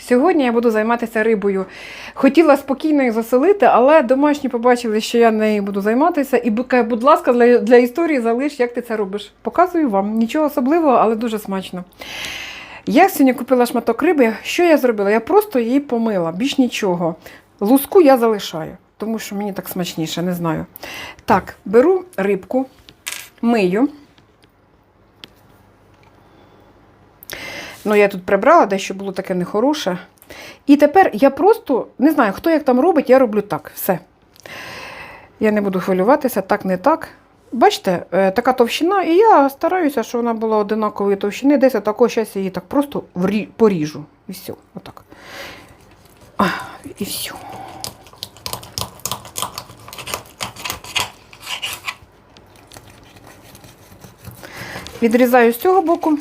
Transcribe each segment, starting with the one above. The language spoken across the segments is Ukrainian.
Сьогодні я буду займатися рибою. Хотіла спокійно їх засолити, але домашні побачили, що я нею буду займатися. І будь ласка, для, для історії залиш, як ти це робиш. Показую вам. Нічого особливого, але дуже смачно. Я сьогодні купила шматок риби. Що я зробила? Я просто її помила, більш нічого. Луску я залишаю, тому що мені так смачніше, не знаю. Так, беру рибку, мию. Ну, я тут прибрала, дещо було таке нехороше. І тепер я просто не знаю, хто як там робить, я роблю так. Все. Я не буду хвилюватися, так, не так. Бачите, е, така товщина, і я стараюся, щоб вона була одинакової товщини. Десь отако, зараз її так просто поріжу. І все. Отак. І все. Відрізаю з цього боку.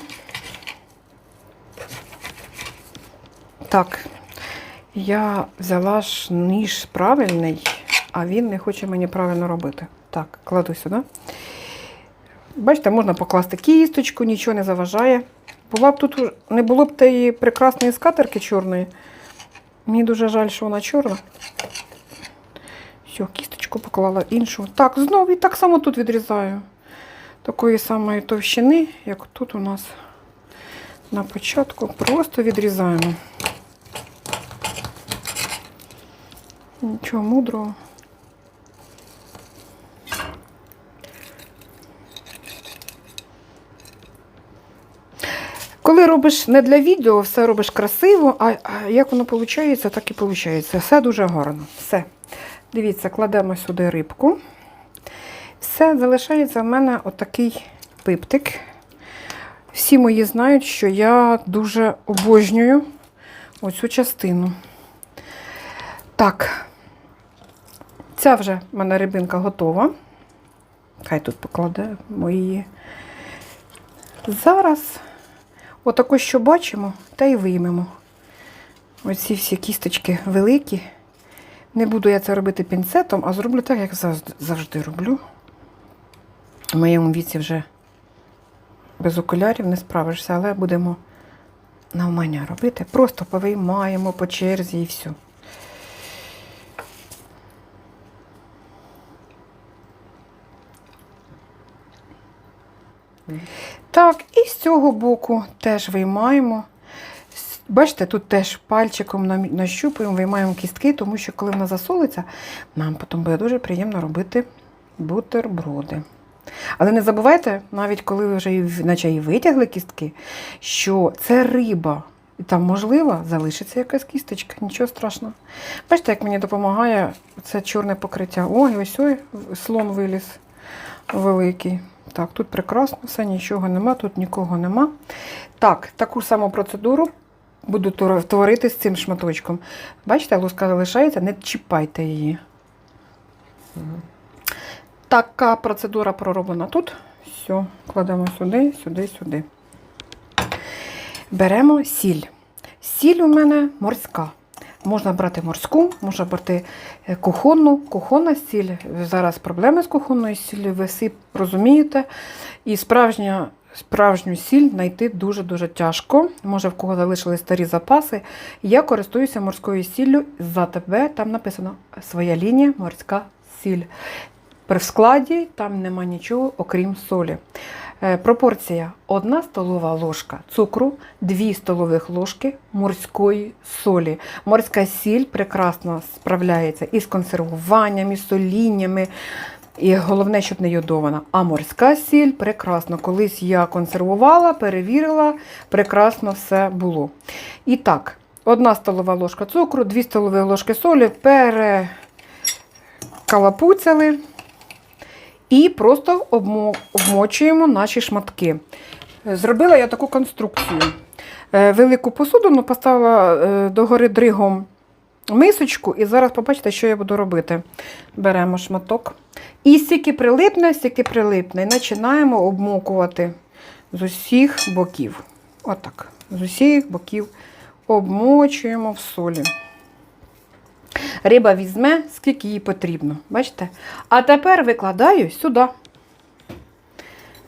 Так, я взяла ж ніж правильний, а він не хоче мені правильно робити. Так, кладу сюди. Бачите, можна покласти кісточку, нічого не заважає. Була б тут не було б тієї прекрасної скатерки чорної. Мені дуже жаль, що вона чорна. Все, кісточку поклала іншу. Так, знову і так само тут відрізаю. Такої самої товщини, як тут у нас на початку. Просто відрізаємо. Нічого мудрого. Коли робиш не для відео, все робиш красиво, а, як воно виходить, так і виходить. Все дуже гарно. Все. Дивіться, кладемо сюди рибку. Все, залишається в мене отакий пиптик. Всі мої знають, що я дуже обожнюю оцю частину. Так, ця вже в мене рибинка готова. Хай тут покладе мої. Зараз отако, що бачимо, та й виймемо. Оці всі кісточки великі. Не буду я це робити пінцетом, а зроблю так, як завжди роблю. В моєму віці вже без окулярів не справишся, але будемо навмання робити. Просто повиймаємо по черзі і все. Так, і з цього боку теж виймаємо. Бачите, тут теж пальчиком нащупуємо, виймаємо кістки, тому що коли вона засолиться, нам потім буде дуже приємно робити бутерброди. Але не забувайте, навіть коли ви вже наче і витягли кістки, що це риба. І там, можливо, залишиться якась кісточка, нічого страшного. Бачите, як мені допомагає це чорне покриття. Ой, ось ой, слон виліз великий. Так, тут прекрасно, все, нічого нема, тут нікого нема. Так, таку саму процедуру буду творити з цим шматочком. Бачите, луска залишається, не чіпайте її. Така процедура пророблена тут. Все, кладемо сюди, сюди, сюди. Беремо сіль. Сіль у мене морська. Можна брати морську, можна брати е, кухонну. Кухонна сіль. Зараз проблеми з кухонною сіллю, ви всі розумієте. І справжня, справжню сіль знайти дуже-дуже тяжко. Може, в кого залишили старі запаси. Я користуюся морською сіллю за тебе. Там написано своя лінія морська сіль. При складі там нема нічого, окрім солі. Е, Пропорція 1 столова ложка цукру, 2 столових ложки морської солі. Морська сіль прекрасно справляється із консервуванням, із соліннями. І головне, щоб не йодована. А морська сіль прекрасно. Колись я консервувала, перевірила, прекрасно все було. І так, 1 столова ложка цукру, 2 столові ложки солі перекалапуцяли. І просто обмочуємо наші шматки. Зробила я таку конструкцію. Е, Велику посудину поставила е, догори дригом мисочку, і зараз побачите, що я буду робити. Беремо шматок. І стільки прилипне, стільки прилипне. І починаємо обмокувати з усіх боків. Отак. З усіх боків обмочуємо в солі. Риба візьме, скільки їй потрібно. Бачите? А тепер викладаю сюди.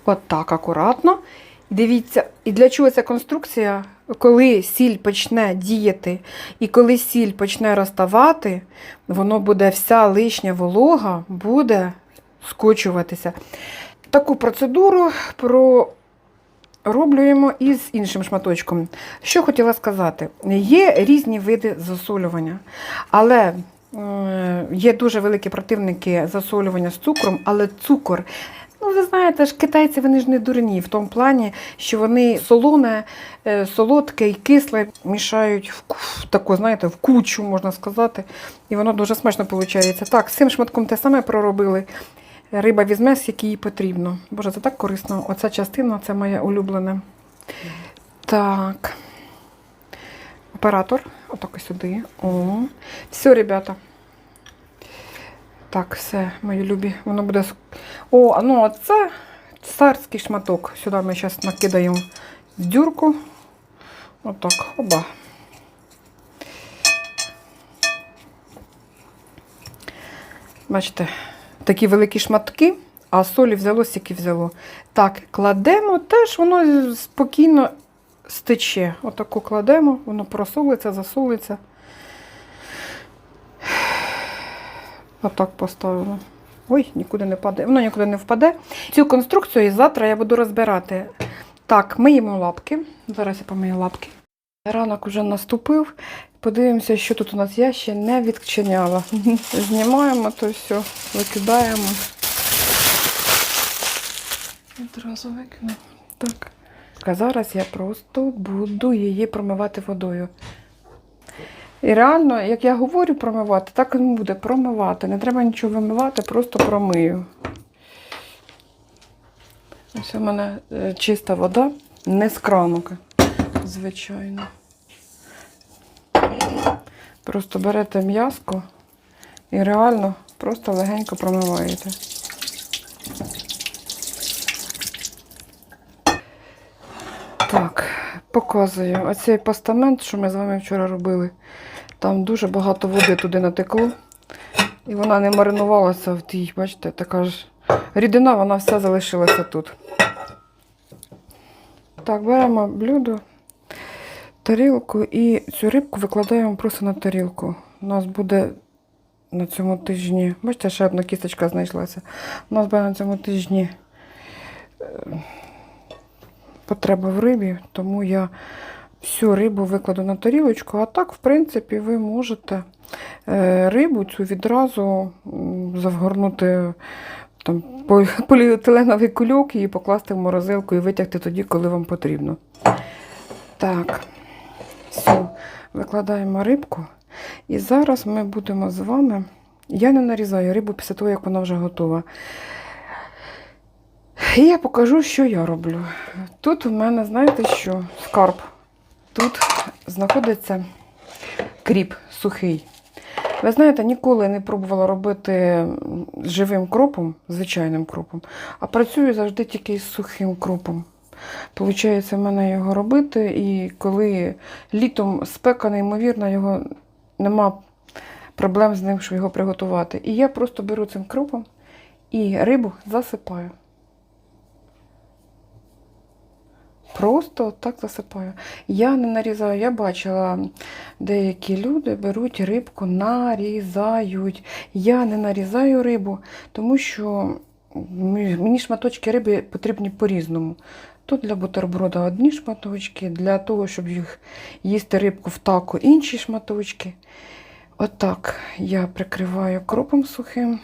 От так акуратно. Дивіться, і для чого ця конструкція? Коли сіль почне діяти і коли сіль почне розставати, воно буде вся лишня волога буде скочуватися. Таку процедуру пророблюємо із іншим шматочком. Що хотіла сказати, є різні види засолювання, але є дуже великі противники засолювання з цукром, але цукор. Ну, ви знаєте ж, китайці вони ж не дурні в тому плані, що вони солоне, е, солодке і кисле мішають в, в таку, знаєте, в кучу, можна сказати, і воно дуже смачно виходить. Так, з цим шматком те саме проробили. Риба візьме, скільки їй потрібно. Боже, це так корисно. Оця частина це моя улюблена. Так. Оператор. Отак ось сюди. О. Все, ребята. Так, все, мої любі. Воно буде. О, ну оце царський шматок. Сюди ми зараз накидаємо дюрку. Отак. Оба. Бачите, такі великі шматки, а солі взяло, стільки взяло. Так, кладемо, теж воно спокійно стече. Отаку кладемо, воно просолиться, засолиться. Отак поставимо. Ой, нікуди не падає. Воно нікуди не впаде. Цю конструкцію і завтра я буду розбирати. Так, миємо лапки. Зараз я помию лапки. Ранок вже наступив. Подивимося, що тут у нас я ще не відчиняла. Знімаємо то все, викидаємо. Одразу викину. Так. А зараз я просто буду її промивати водою. І реально, як я говорю промивати, так і буде промивати. Не треба нічого вимивати, просто промию. Ось у мене е, чиста вода, не з кранука, звичайно. Просто берете м'язко і реально просто легенько промиваєте. Так, показую. Оцей постамент, що ми з вами вчора робили, там дуже багато води туди натекло. І вона не маринувалася в тій, бачите, така ж рідина, вона вся залишилася тут. Так, беремо блюдо, тарілку і цю рибку викладаємо просто на тарілку. У нас буде на цьому тижні, бачите, ще одна кісточка знайшлася. У нас буде на цьому тижні е, потреба в рибі, тому я всю рибу викладу на тарілочку. А так, в принципі, ви можете е, рибу цю відразу завгорнути там, поліетиленовий кульок і покласти в морозилку і витягти тоді, коли вам потрібно. Так, все, викладаємо рибку. І зараз ми будемо з вами. Я не нарізаю рибу після того, як вона вже готова. І я покажу, що я роблю. Тут у мене, знаєте що, скарб. Тут знаходиться кріп сухий. Ви знаєте, ніколи не пробувала робити живим кропом, звичайним кропом, а працюю завжди тільки з сухим кропом. Получається, в мене його робити, і коли літом спека, неймовірно, його нема проблем з ним, щоб його приготувати. І я просто беру цим кропом і рибу засипаю. Просто так засипаю. Я не нарізаю, я бачила, деякі люди беруть рибку, нарізають. Я не нарізаю рибу, тому що мені шматочки риби потрібні по-різному. Тут для бутерброда одні шматочки, для того, щоб їх їсти рибку в тако інші шматочки. Отак я прикриваю кропом сухим.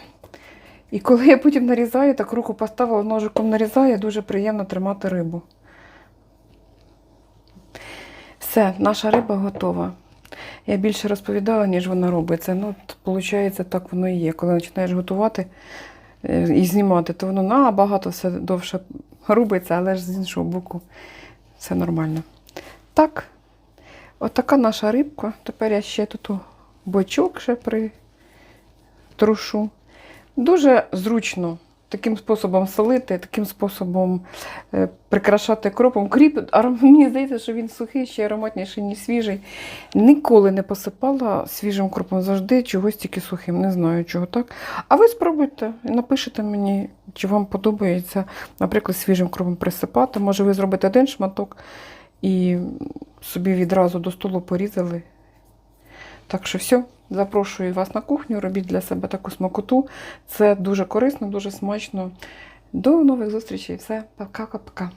І коли я потім нарізаю, так руку поставила ножиком нарізаю, дуже приємно тримати рибу. Все, наша риба готова. Я більше розповідала, ніж вона робиться. Ну, виходить, так воно і є. Коли починаєш готувати і знімати, то воно набагато все довше рубиться, але ж з іншого боку все нормально. Так, отака наша рибка. Тепер я ще тут бочок ще притрушу. Дуже зручно таким способом солити, таким способом е, прикрашати кропом. Кріп, аром- мені здається, що він сухий, ще ароматніший, ніж свіжий. Ніколи не посипала свіжим кропом, завжди чогось тільки сухим. Не знаю, чого так. А ви спробуйте і напишете мені, чи вам подобається, наприклад, свіжим кропом присипати. Може, ви зробите один шматок і собі відразу до столу порізали. Так що все, запрошую вас на кухню, робіть для себе таку смакоту. Це дуже корисно, дуже смачно. До нових зустрічей. Все, пока-пока.